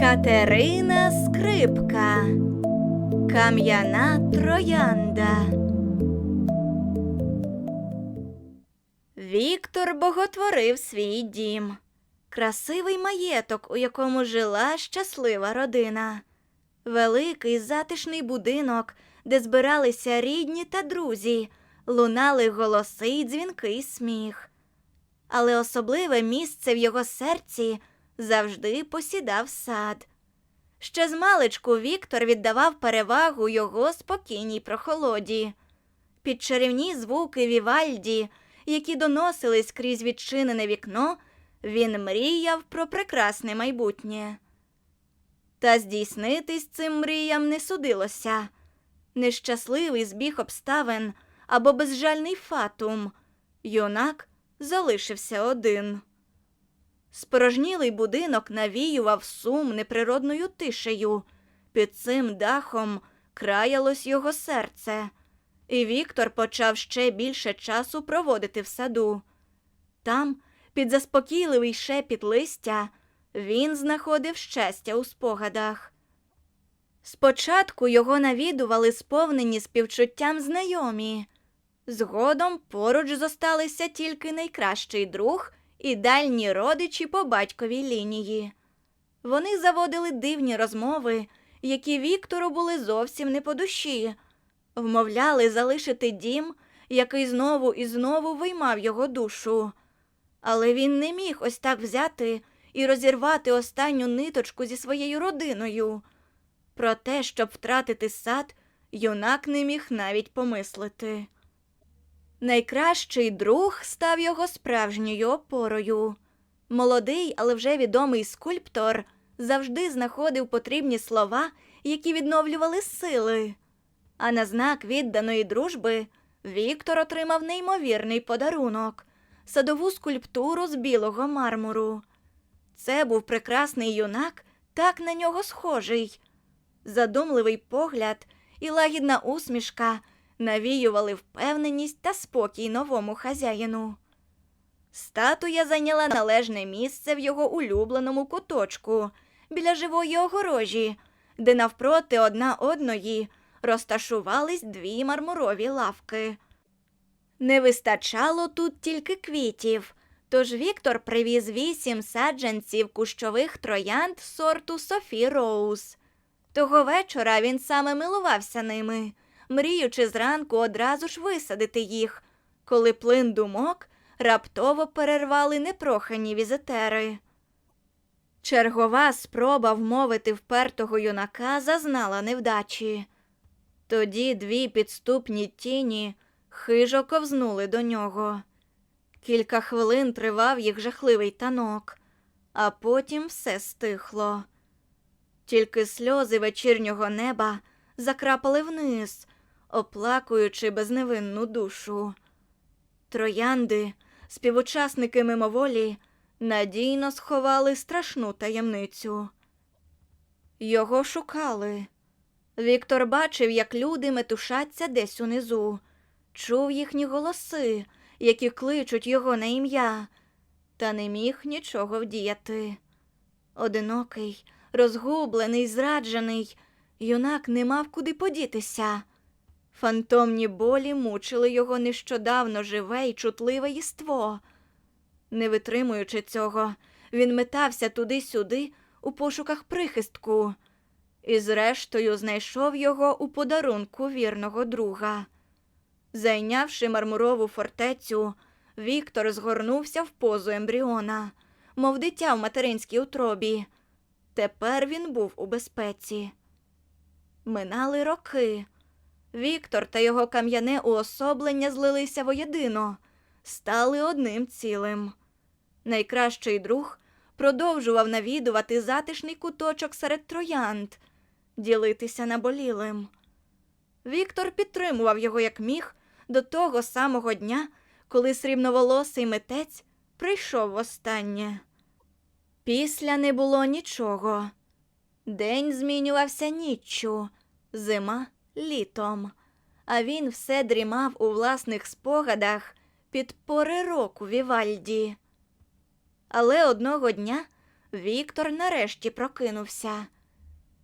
Катерина Скрипка. Кам'яна троянда. Віктор боготворив свій дім. Красивий маєток, у якому жила щаслива родина. Великий затишний будинок, де збиралися рідні та друзі, лунали голоси й дзвінкий сміх. Але особливе місце в його серці завжди посідав сад. Ще з маличку Віктор віддавав перевагу його спокійній прохолоді. Під чарівні звуки Вівальді, які доносились крізь відчинене вікно, він мріяв про прекрасне майбутнє. Та здійснитись цим мріям не судилося. Нещасливий збіг обставин або безжальний фатум. Юнак залишився один. Спорожнілий будинок навіював сум неприродною тишею. Під цим дахом краялось його серце, і Віктор почав ще більше часу проводити в саду. Там, під заспокійливий шепіт листя, він знаходив щастя у спогадах. Спочатку його навідували сповнені співчуттям знайомі. Згодом поруч зосталися тільки найкращий друг і дальні родичі по батьковій лінії. Вони заводили дивні розмови, які Віктору були зовсім не по душі, вмовляли залишити дім, який знову і знову виймав його душу. Але він не міг ось так взяти і розірвати останню ниточку зі своєю родиною. Про те, щоб втратити сад, юнак не міг навіть помислити. Найкращий друг став його справжньою опорою. Молодий, але вже відомий скульптор завжди знаходив потрібні слова, які відновлювали сили. А на знак відданої дружби Віктор отримав неймовірний подарунок садову скульптуру з білого мармуру. Це був прекрасний юнак, так на нього схожий. Задумливий погляд і лагідна усмішка навіювали впевненість та спокій новому хазяїну. Статуя зайняла належне місце в його улюбленому куточку біля живої огорожі, де навпроти одна одної розташувались дві мармурові лавки. Не вистачало тут тільки квітів, тож Віктор привіз вісім саджанців кущових троянд сорту Софі Роуз. Того вечора він саме милувався ними, мріючи зранку одразу ж висадити їх, коли плин думок раптово перервали непрохані візитери. Чергова спроба вмовити впертого юнака зазнала невдачі. Тоді дві підступні тіні хижо ковзнули до нього. Кілька хвилин тривав їх жахливий танок, а потім все стихло. Тільки сльози вечірнього неба закрапали вниз, оплакуючи безневинну душу. Троянди, співучасники мимоволі, надійно сховали страшну таємницю. Його шукали. Віктор бачив, як люди метушаться десь унизу, чув їхні голоси, які кличуть його на ім'я, та не міг нічого вдіяти. Одинокий, розгублений, зраджений, юнак не мав куди подітися. Фантомні болі мучили його нещодавно живе й чутливе єство. Не витримуючи цього, він метався туди-сюди у пошуках прихистку і, зрештою, знайшов його у подарунку вірного друга. Зайнявши мармурову фортецю, Віктор згорнувся в позу ембріона, мов дитя в материнській утробі. Тепер він був у безпеці. Минали роки. Віктор та його кам'яне уособлення злилися воєдино, стали одним цілим. Найкращий друг продовжував навідувати затишний куточок серед троянд, ділитися наболілим. Віктор підтримував його як міг до того самого дня, коли срібноволосий митець прийшов востаннє. Після не було нічого. День змінювався ніччю, зима літом, а він все дрімав у власних спогадах під пори року Вівальді. Але одного дня Віктор нарешті прокинувся.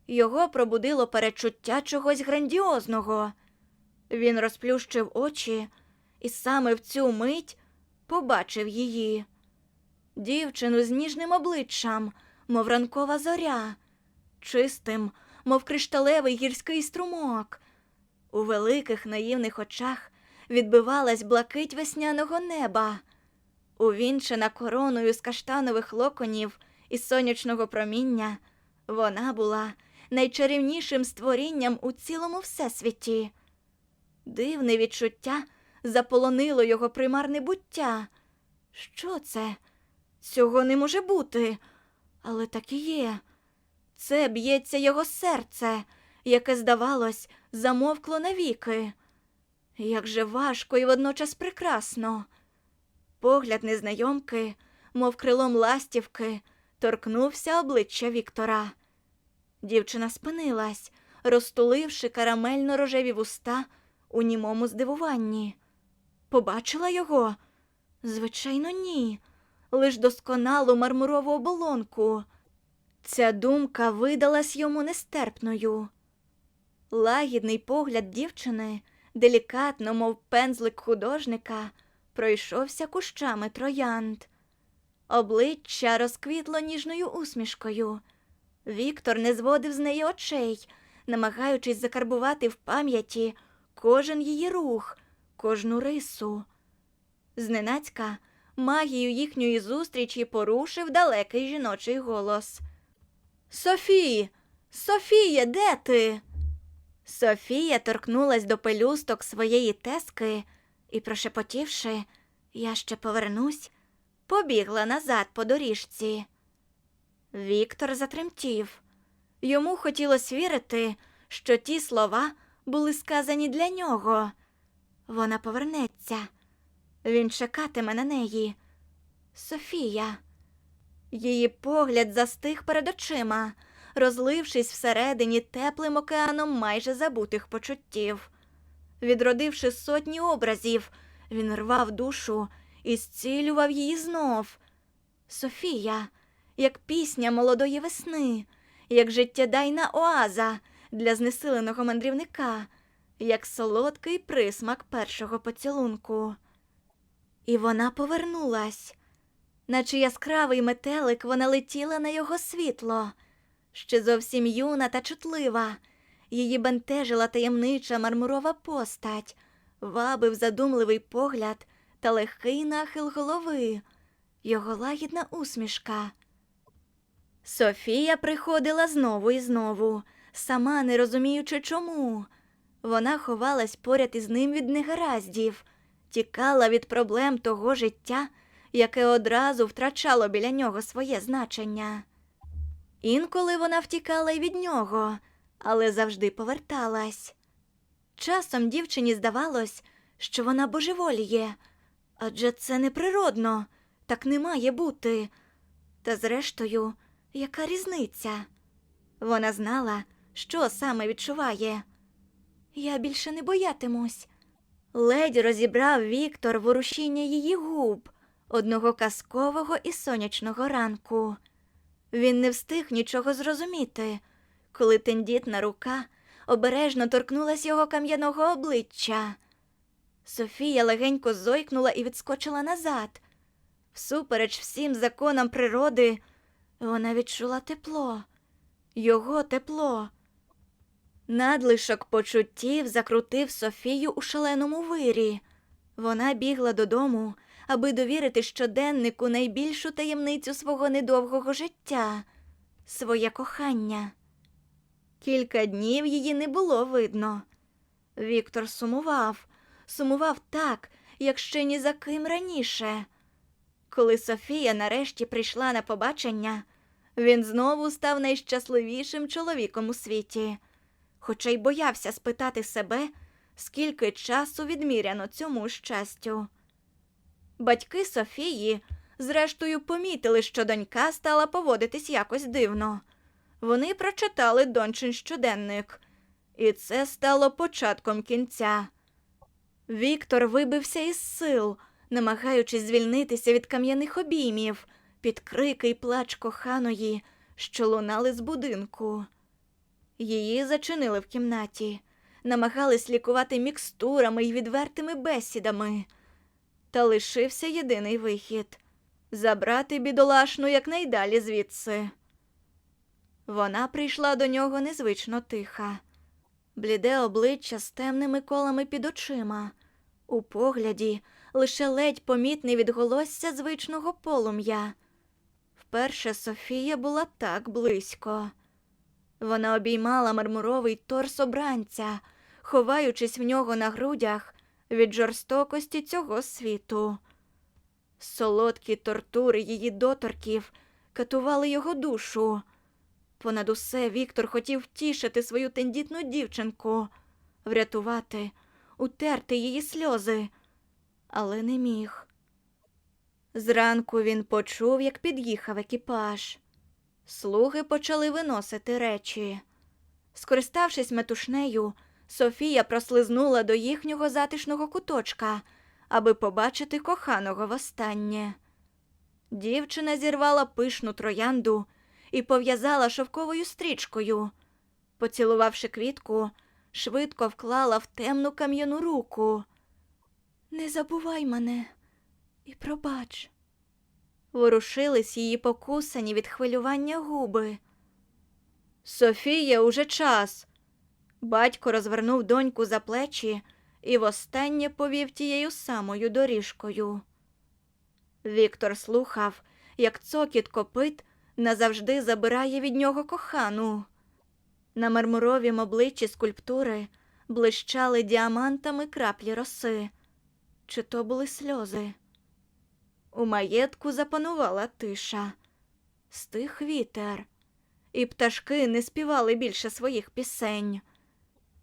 Його пробудило перечуття чогось грандіозного. Він розплющив очі і саме в цю мить побачив її. Дівчину з ніжним обличчям, мов ранкова зоря, чистим, мов кришталевий гірський струмок. У великих наївних очах відбивалась блакить весняного неба. Увінчена короною з каштанових локонів і сонячного проміння, вона була найчарівнішим створінням у цілому всесвіті. Дивне відчуття заполонило його примарне буття. Що це? Цього не може бути, але так і є. Це б'ється його серце, яке, здавалось, замовкло навіки. Як же важко і водночас прекрасно. Погляд незнайомки, мов крилом ластівки, торкнувся обличчя Віктора. Дівчина спинилась, розтуливши карамельно рожеві вуста у німому здивуванні. Побачила його? Звичайно, ні. Лиш досконалу мармурову оболонку. Ця думка видалась йому нестерпною. Лагідний погляд дівчини, делікатно, мов пензлик художника, пройшовся кущами троянд. Обличчя розквітло ніжною усмішкою. Віктор не зводив з неї очей, намагаючись закарбувати в пам'яті кожен її рух, кожну рису. Зненацька магію їхньої зустрічі порушив далекий жіночий голос. Софії, Софія, де ти? Софія торкнулась до пелюсток своєї тески і, прошепотівши, я ще повернусь, побігла назад по доріжці. Віктор затремтів. Йому хотілося вірити, що ті слова були сказані для нього. Вона повернеться. Він чекатиме на неї. Софія. Її погляд застиг перед очима, розлившись всередині теплим океаном майже забутих почуттів. Відродивши сотні образів, він рвав душу і зцілював її знов. Софія, як пісня молодої весни, як життєдайна оаза для знесиленого мандрівника, як солодкий присмак першого поцілунку. І вона повернулась, наче яскравий метелик вона летіла на його світло, ще зовсім юна та чутлива. Її бентежила таємнича мармурова постать, вабив задумливий погляд та легкий нахил голови, його лагідна усмішка. Софія приходила знову і знову, сама не розуміючи чому. Вона ховалась поряд із ним від негараздів, тікала від проблем того життя, яке одразу втрачало біля нього своє значення. Інколи вона втікала й від нього, але завжди поверталась. Часом дівчині здавалось, що вона божеволіє, адже це неприродно, так не має бути. Та зрештою, яка різниця? Вона знала, що саме відчуває. Я більше не боятимусь. Ледь розібрав Віктор ворушіння її губ одного казкового і сонячного ранку. Він не встиг нічого зрозуміти, коли тендітна рука обережно торкнулась його кам'яного обличчя. Софія легенько зойкнула і відскочила назад. Всупереч всім законам природи, вона відчула тепло, його тепло. Надлишок почуттів закрутив Софію у шаленому вирі. Вона бігла додому, аби довірити щоденнику найбільшу таємницю свого недовгого життя своє кохання. Кілька днів її не було видно. Віктор сумував, сумував так, як ще ні за ким раніше. Коли Софія нарешті прийшла на побачення, він знову став найщасливішим чоловіком у світі, хоча й боявся спитати себе, скільки часу відміряно цьому щастю. Батьки Софії, зрештою, помітили, що донька стала поводитись якось дивно. Вони прочитали дончин щоденник, і це стало початком кінця. Віктор вибився із сил, намагаючись звільнитися від кам'яних обіймів, під крики й плач коханої, що лунали з будинку. Її зачинили в кімнаті, намагались лікувати мікстурами й відвертими бесідами. Та лишився єдиний вихід забрати бідолашну якнайдалі звідси. Вона прийшла до нього незвично тиха, бліде обличчя з темними колами під очима, у погляді лише ледь помітне відголосся звичного полум'я. Вперше Софія була так близько. Вона обіймала мармуровий торс обранця, ховаючись в нього на грудях від жорстокості цього світу. Солодкі тортури її доторків катували його душу. Понад усе Віктор хотів втішити свою тендітну дівчинку, врятувати, утерти її сльози, але не міг. Зранку він почув, як під'їхав екіпаж. Слуги почали виносити речі. Скориставшись метушнею, Софія прослизнула до їхнього затишного куточка, аби побачити коханого востаннє. Дівчина зірвала пишну троянду і пов'язала шовковою стрічкою. Поцілувавши квітку, швидко вклала в темну кам'яну руку. Не забувай мене і пробач. Ворушились її покусані від хвилювання губи. Софія, уже час. Батько розвернув доньку за плечі і востаннє повів тією самою доріжкою. Віктор слухав, як цокіт копит назавжди забирає від нього кохану. На мармуровім обличчі скульптури блищали діамантами краплі роси. Чи то були сльози? У маєтку запанувала тиша, стих вітер, і пташки не співали більше своїх пісень.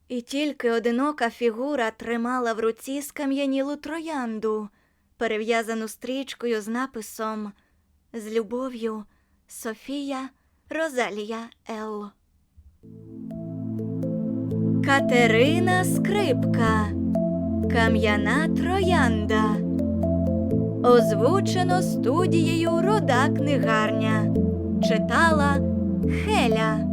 І тільки одинока фігура тримала в руці скам'янілу троянду, перев'язану стрічкою з написом З любов'ю Софія Розалія Л. Катерина Скрипка. Кам'яна троянда. Озвучено студією Рода книгарня. Читала Хеля.